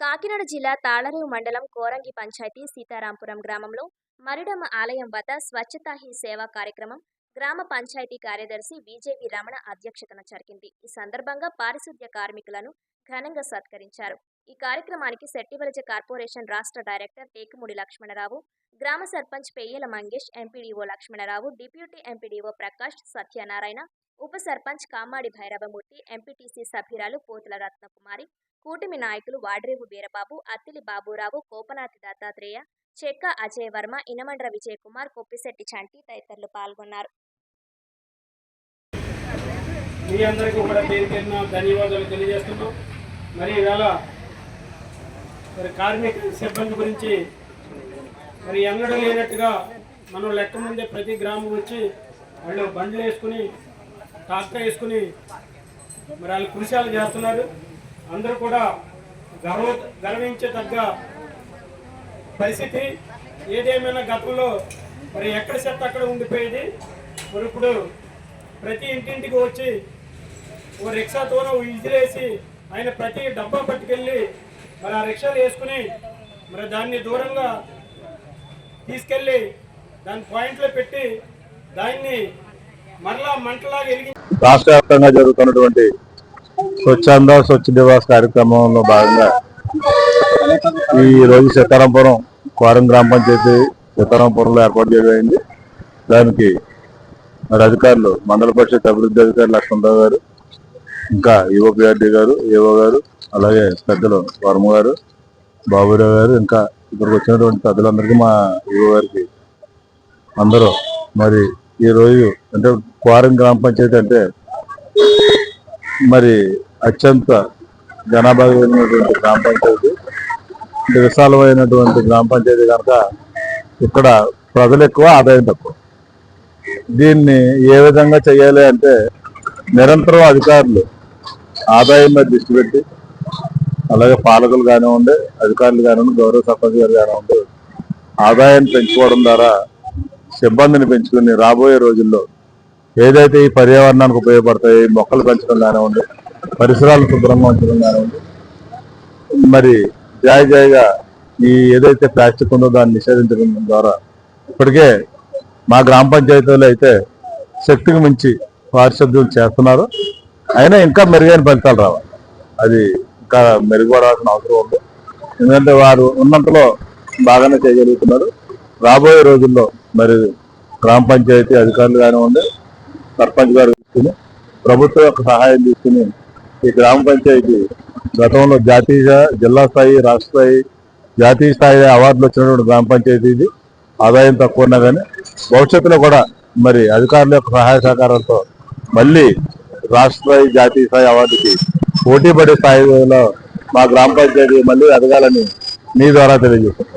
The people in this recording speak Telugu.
కాకినాడ జిల్లా తాళరేవు మండలం కోరంగి పంచాయతీ సీతారాంపురం గ్రామంలో మరిడమ్మ ఆలయం వద్ద స్వచ్ఛతా హీ సేవా కార్యక్రమం గ్రామ పంచాయతీ కార్యదర్శి బీజేపీ రమణ అధ్యక్షతన జరిగింది. ఈ సందర్భంగా పారిశుద్ధ్య కార్మికులను ఘనంగా సత్కరించారు. ఈ కార్యక్రమానికి సెట్టివలజ కార్పొరేషన్ రాష్ట్ర డైరెక్టర్ టేకుముడి లక్ష్మణరావు గ్రామ sarpanch Peyyala Mangesh MPDO Lakshmanarao deputy MPDO Prakash Satyanarayana ఉప సర్పంచ్ కామ్మాడి భైరవమూర్తి ఎంపీటీసీ సభ్యురాలు పోతుల రత్నకుమారి కూటమి నాయకులు వాడ్రేవు వీరబాబు అత్తిలి బాబురావు కోపనాతి దత్తాత్రేయ చెక్క అజయ్ వర్మ ఇనమండ్ర విజయ్ కుమార్ కొప్పిశెట్టి చంటి తదితరులు పాల్గొన్నారు. మీ అందరికీ కూడా ధన్యవాదాలు తెలియజేస్తున్నాం. మరి మరి కార్మిక సిబ్బంది గురించి మరి ఎన్నడూ లేనట్టుగా మనం లెక్క ముందే ప్రతి గ్రామం వచ్చి వాళ్ళు బండ్లు వేసుకుని టాక్టర్ వేసుకుని మరి వాళ్ళు కృషాలు చేస్తున్నారు. అందరూ కూడా గర్వ గర్వించదగ్గ పరిస్థితి. ఏదేమైనా గతంలో మరి ఎక్కడ చెత్త అక్కడ ఉండిపోయేది? మరి ఇప్పుడు ప్రతి ఇంటింటికి వచ్చి ఓ రిక్షాతోనో ఇదిలేసి ఆయన ప్రతి డబ్బా పట్టుకెళ్ళి మరి ఆ రిక్షాలు వేసుకుని మరి దాన్ని దూరంగా తీసుకెళ్ళి దాని పాయింట్లో పెట్టి దాన్ని మరలా మంటలాగా వెలిగి రాష్ట్ర వ్యాప్తంగా జరుగుతున్నటువంటి స్వచ్ఛంద స్వచ్ఛ దివాస్ కార్యక్రమంలో భాగంగా ఈ రోజు సీతారాంపురం కోరం గ్రామ పంచాయతీ సీతారాంపురంలో ఏర్పాటు చేయబడింది దానికి మరి అధికారులు మండల పరిషత్ అభివృద్ధి అధికారి లక్ష్మణరావు గారు ఇంకా యువపిఆర్డి గారు ఏవో గారు అలాగే పెద్దలు వర్మ గారు బాబురావు గారు ఇంకా ఇక్కడికి వచ్చినటువంటి పెద్దలందరికీ మా యువ గారికి అందరూ మరి ఈ రోజు అంటే కోరం గ్రామ పంచాయతీ అంటే మరి అత్యంత జనాభా ఉన్నటువంటి గ్రామ పంచాయతీ విశాలమైనటువంటి గ్రామ పంచాయతీ కనుక ఇక్కడ ప్రజలు ఎక్కువ ఆదాయం తక్కువ. దీన్ని ఏ విధంగా చేయాలి అంటే నిరంతరం అధికారులు ఆదాయం మీద దృష్టి పెట్టి అలాగే పాలకులు కానివ్వండి అధికారులు కానివ్వండి గౌరవ సర్పంచ్ గారు కానివ్వండి ఆదాయాన్ని పెంచుకోవడం ద్వారా సిబ్బందిని పెంచుకుని రాబోయే రోజుల్లో ఏదైతే ఈ పర్యావరణానికి ఉపయోగపడతాయి మొక్కలు పెంచడం కానివ్వండి పరిసరాలు శుభ్రంగా ఉంచడం కానివ్వండి మరి జాయి జాయిగా ఈ ఏదైతే ప్లాస్టిక్ ఉందో దాన్ని నిషేధించడం ద్వారా ఇప్పటికే మా గ్రామ పంచాయతీలో అయితే శక్తికి మించి పారిశుద్ధ్యం చేస్తున్నారు. అయినా ఇంకా మెరుగైన ఫలితాలు రావాలి. అది ఇంకా మెరుగుపడాల్సిన అవసరం ఉంది. ఎందుకంటే వారు ఉన్నంతలో బాగానే చేయగలుగుతున్నారు. రాబోయే రోజుల్లో మరి గ్రామ పంచాయతీ అధికారులు కానివ్వండి సర్పంచ్ గారు తీసుకుని ప్రభుత్వం యొక్క సహాయం తీసుకుని ఈ గ్రామ పంచాయతీ గతంలో జాతీయ జిల్లా స్థాయి రాష్ట్ర స్థాయి జాతీయ స్థాయి అవార్డులు వచ్చినటువంటి గ్రామ పంచాయతీ ఇది. ఆదాయం తక్కువ ఉన్నా కానీ భవిష్యత్తులో కూడా మరి అధికారుల యొక్క సహాయ సహకారాలతో మళ్ళీ రాష్ట్ర స్థాయి జాతీయ స్థాయి అవార్డుకి పోటీ పడే స్థాయిలో మా గ్రామ పంచాయతీ మళ్ళీ ఎదగాలని మీ ద్వారా తెలియజేస్తాం